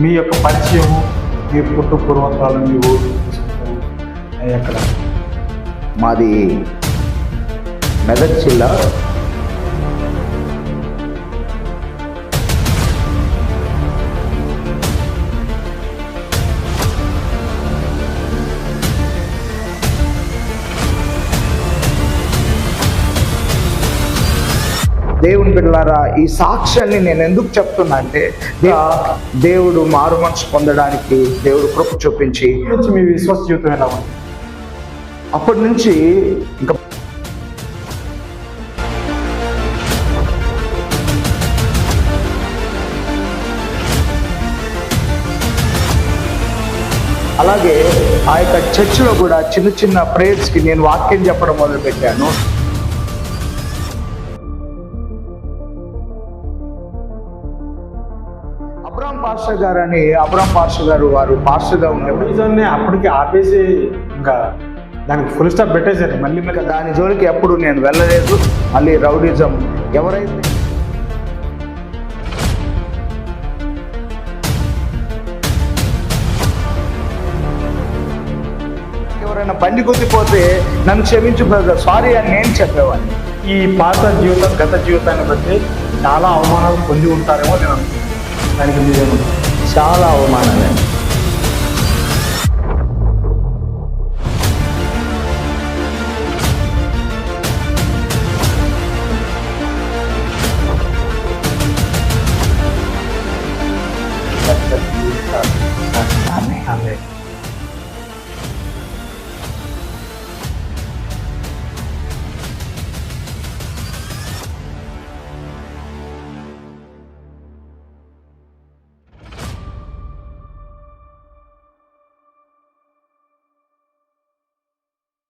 మీ యొక్క పరిచయము మీ పుట్టు పూర్వకాలు మీ ఊరు ఎక్కడ మాది మెదక్ జిల్లా దేవుని బిడ్డలారా ఈ సాక్ష్యాన్ని నేను ఎందుకు చెప్తున్నా అంటే దేవుడు మారు మనసు పొందడానికి దేవుడు కృప చూపించి మీ విశ్వాస జీవితం ఎలా ఉంది? అప్పటి నుంచి ఇంకా అలాగే ఆ యొక్క చర్చిలో కూడా చిన్న చిన్న ప్రేయర్స్కి నేను వాక్యం చెప్పడం మొదలుపెట్టాను. అబ్రాం పాస్టర్ గారు అని అబ్రాం పాస్టర్ గారు వారు పాస్టర్గా ఉండేవారు. రౌడీజాన్ని అప్పటికి ఆపేసి ఇంకా దానికి ఫుల్ స్టాప్ పెట్టేశారు. మళ్ళీ ఇక దాని జోలికి ఎప్పుడు నేను వెళ్ళలేదు. మళ్ళీ రౌడిజం ఎవరైతే ఎవరైనా బండి గుద్దిపోతే నన్ను క్షమించు బ్రదర్. సారీ అని నేను చెప్పేవాడిని. ఈ పాత జీవితం గత జీవితాన్ని బట్టి చాలా అవమానాలు పొంది ఉంటారేమో నేను అనుకుంటున్నాను. కనిపించడం చాలా అవమానమే हमें हमें